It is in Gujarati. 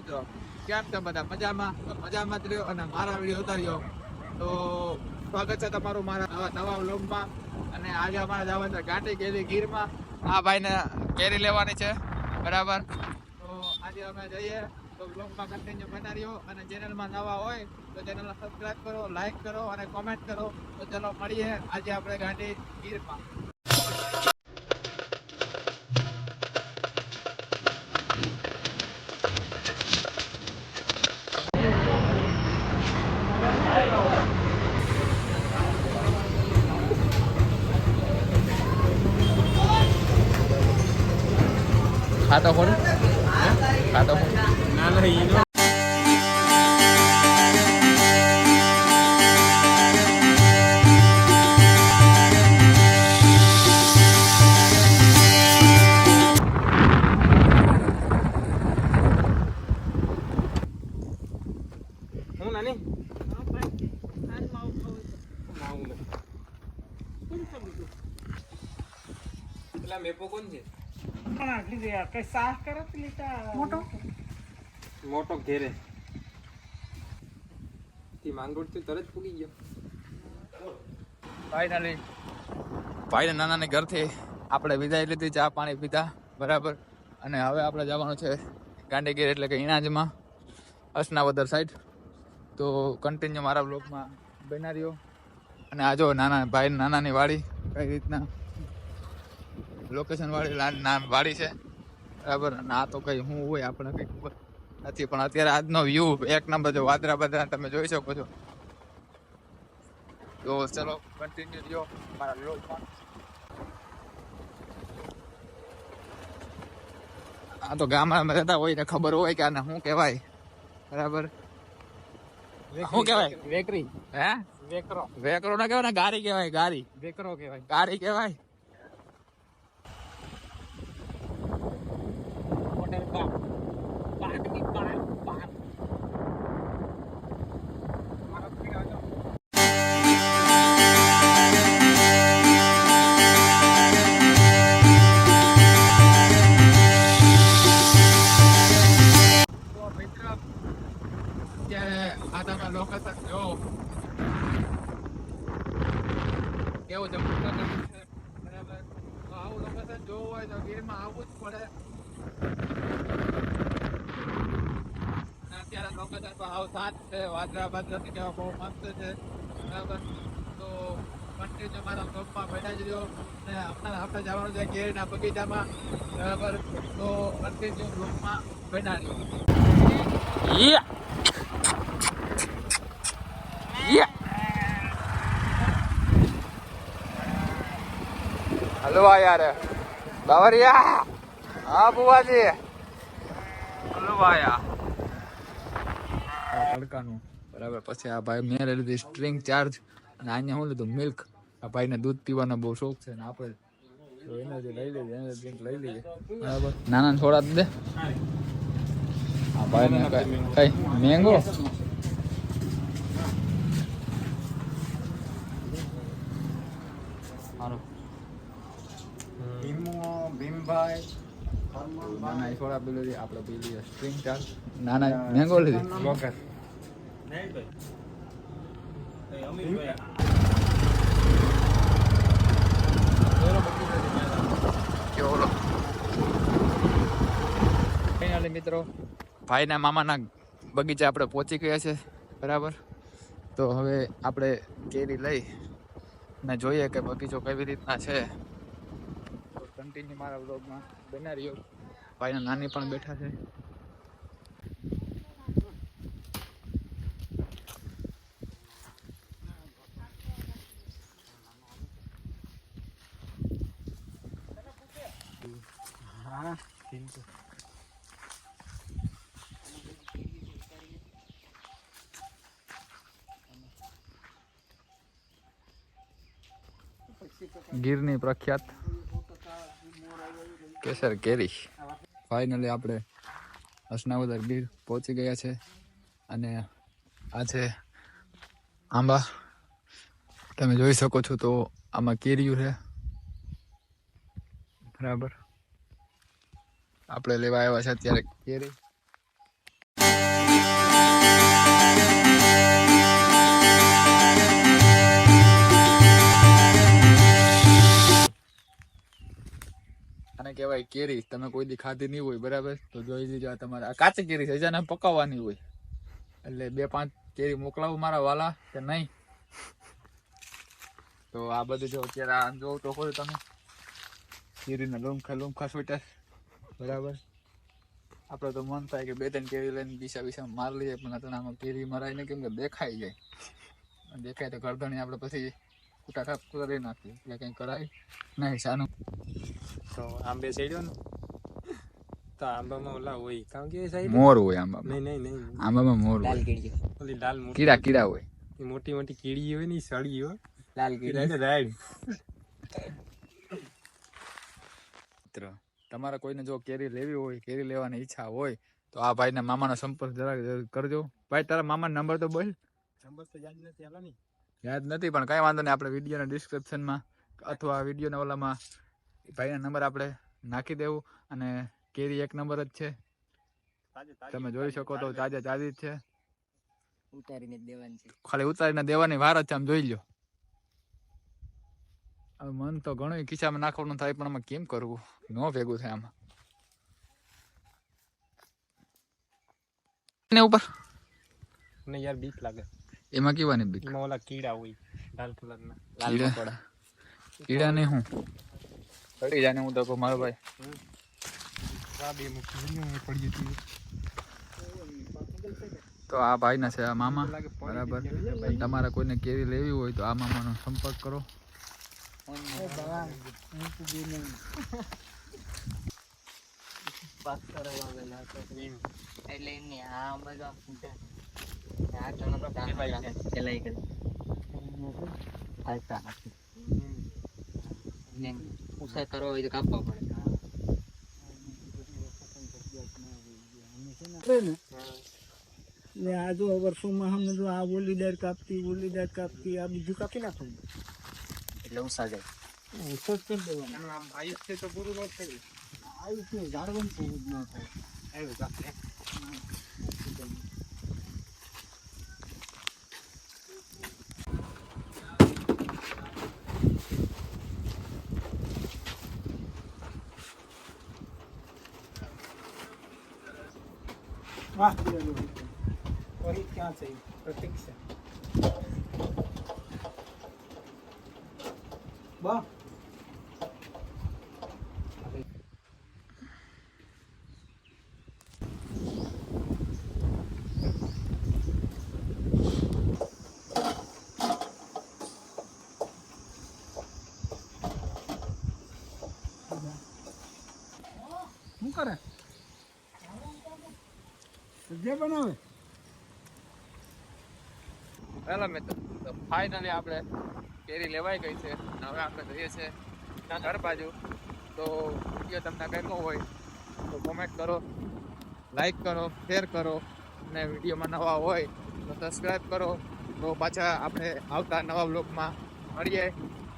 મિત્રો, કેમ છે બધા? મજામાં? મજામાં જ રહ્યો અને મારા વીડિયો ઉતાર્યો તો સ્વાગત છે તમારું મારા નવા વ્લોગમાં. અને આજે અમારા જવાનું છે ઘાટી કેરી ગીરમાં આ ભાઈને કેરી લેવાની છે. બરાબર? તો આજે અમે જઈએ તો વ્લોગમાં કન્ટિન્યુ બના રહ્યો અને ચેનલમાં નવા હોય તો ચેનલને સબસ્ક્રાઈબ કરો લાઈક કરો અને કોમેન્ટ કરો. તો ચલો મળીએ આજે આપણે ઘાટી ગીરમાં ખાતો ખોલ ખાતો ખોલ મોટો? ઘેરે. થી માંગરોળથી તરત પૂગી ગયો. ફાઇનલી ભાઈને નાનાને ઘરથી આપણે વિદાય લીધી ચા પાણી પીધા બરાબર. અને હવે આપણે જવાનું છે ગાંધીગીર એટલે કે ઇણાજમાં અસનાવદર સાઈડ તો કન્ટિન્યુ મારા બ્લોગમાં બના રહ્યો. અને આ જો નાના ભાઈ નાનાની વાડી કઈ રીતના? લોકેશન વાળી વાડી છે. બરાબર. અને આ તો કઈ શું હોય આપણે કઈ ખબર નથી. પણ અત્યારે આજનો વ્યૂ એક નંબર જો વાદરા બાદરા તમે જોઈ શકો છો. તો ચલો કન્ટિન્યુ રહ્યો. મારા વ્લોગમાં આ તો ગામડામાં રહેતા હોય ને ખબર હોય કે આને શું કહેવાય. બરાબર? શું કહેવાય? વેકરી. હે? વેકરો. વેકરો ના કહેવાય ને ગારી કહેવાય ગારી. વેકરો કહેવાય. ગારી કહેવાય. કેવું છે? બરાબર. તો આવું લોકેશન જોવું હોય તો ગીરમાં આવવું જ પડે. અત્યારે લોકેશન પર આવ સાત છે. વાદરા બાદરા કેવા બહુ મસ્ત છે. બરાબર. તો કન્ટિન્યુ મારા બ્લોગમાં બેઠા જ રહ્યો. અને હમણાં આપણે જવાનું છે કેરીના બગીચામાં. બરાબર. તો કન્ટિન્યુ બ્લોગમાં બેઠા રહ્યો. હલવા યાર. બાવરિયા. હા બુવાજી. હલવાયા તડકાનું. બરાબર પછી આ ભાઈ મેં લઈ લીધી સ્ટ્રિંગ ચાર્જ અને અહીંયા શું લીધું મિલ્ક આ ભાઈને દૂધ પીવાનો બહુ શોખ છે ને આપણે. તો એનર્જી લઈ લઈએ ડ્રિંક લઈ લઈએ. બરાબર. નાના થોડા દે. આ ભાઈને કઈ મેંગો નાના એ થોડા પી લીધી આપણે પી લઈએ સ્ટ્રિંગ ચાર્જ નાના મેંગો લીધી. વગર ફાઇનલી મિત્રો ભાઈના મામાના બગીચા આપણે પહોંચી ગયા છે બરાબર? તો હવે આપણે કેરી લઈ ને જોઈએ કે બગીચો કેવી રીતના છે. કન્ટિન્યુ મારા વ્લોગમાં બના રહ્યો. ભાઈના નાની પણ બેઠા છે. હા. ગીરની પ્રખ્યાત. કેસર કેરી. ફાઇનલી આપણે અસનાવદર ગીર પહોંચી ગયા છે. અને આ છે આંબા તમે જોઈ શકો છો તો આમાં કેરીયું છે. બરાબર. આપણે લેવા આવ્યા છે અત્યારે કેરી. ભાઈ કેરી, તમે કોઈ દી ખાધી નહીં હોય, બરાબર? તો જોઈ લીજો આ તમારે. આ કાચી કેરી છે હજાને પકાવવાની હોય. એટલે બે પાંચ કેરી મોકલાવું મારા વાલા, કે નહીં? તો આ બધું જો અત્યારે આ જોવો તો ખોલો તમે. કેરીના લુમખા લુમખા સ્વેટર બરાબર? આપણે તો મન થાય કે બે ત્રણ કેરી લઈને બીસા બીસા મારી લઈએ, પણ અત્યારે કેરી મરાય ને કેમ કે દેખાઈ જાય. દેખાય તો ગરદણી આપણે પછી ખાપ કરી નાખીએ. એટલે કંઈ કરાય નહીં સાનું. તો આંબે ચડ્યો ને? તો આંબામાં ઓલા હોય. કારણ કે એ સાઈડ? મોર હોય આંબામાં. નહીં નહીં નહીં. આંબામાં મોર હોય. ઓલી લાલ કીડા કીડા હોય. એ મોટી મોટી કીડી હોય ને ઈ સળી હોય. લાલ કીડા. રાઈડ મિત્ર તમારે કોઈને જો કેરી લેવી હોય કેરી લેવાની ઈચ્છા હોય તો આ ભાઈના મામાનો સંપર્ક જરાક કરજો. ભાઈ તારા મામાનો નંબર તો બોલ. નંબર તો યાદ નથી આલા ની. યાદ નથી પણ કઈ વાંધો નહીં આપણે વિડીયોના ડિસ્ક્રિપ્શનમાં અથવા વિડીયોના ઓલામાં ભાઈના નંબર આપણે નાખી દેવું અને કેરી એક નંબર જ છે. તમે જોઈ શકો તો તાજા તાજી જ છે. ઉતારીને દેવાની છે. ખાલી ઉતારીને દેવાની વાર જ છે આમ જોઈ લો હવે મન તો ઘણું ખિસ્સામાં નાખવાનું થાય પણ આમાં કેમ કરવું? ન ભેગું થાય આમાં. ને ઉપર? ને યાર બીક લાગે. એમાં કેવાની બીક? એમાં ઓલા કીડા હોય લાલ કલરના. લાલ કીડા? મકોડા કીડા ને હું પડી જાને હું તો મારો ભાઈ. આ બે મૂકી પડી જતી તો આ ભાઈના છે આ મામા. બરાબર. તમારે કોઈને કેરી લેવી હોય તો આ મામાનો સંપર્ક કરો. પાસ કરવા. એટલે આ બધા ઉછા કરવો હોય તો કાપવા પડે ને આ જો વર્ષોમાં અમને જો આ ઓલીદાર કાપતી ઓલીદાર કાપતી આ બીજું કાપી નાખું એટલે ઉષા જાય. ઉષા જ કરી દેવાનું. આયુષ્ય આમ આયુષ છે તો પૂરું ન થયું આયુષ્ય જાળવણ પૂરું ન થાય. આવ્યું જાતે. વાહ વહી ક્યાં છે પ્રતીક્ષા વાહ શું કરે? જે બનાવે. હેલો મિત્ર તો ફાઇનલી આપણે કેરી લેવાઈ ગઈ છે. હવે આપણે જઈએ છીએ ઘર બાજુ. તો વીડિયો તમને ગમ્યો હોય તો કોમેન્ટ કરો લાઈક કરો શેર કરો. અને વિડીયોમાં નવા હોય તો સબસ્ક્રાઈબ કરો. તો પાછા આપણે આવતા નવા બ્લોગમાં મળીએ.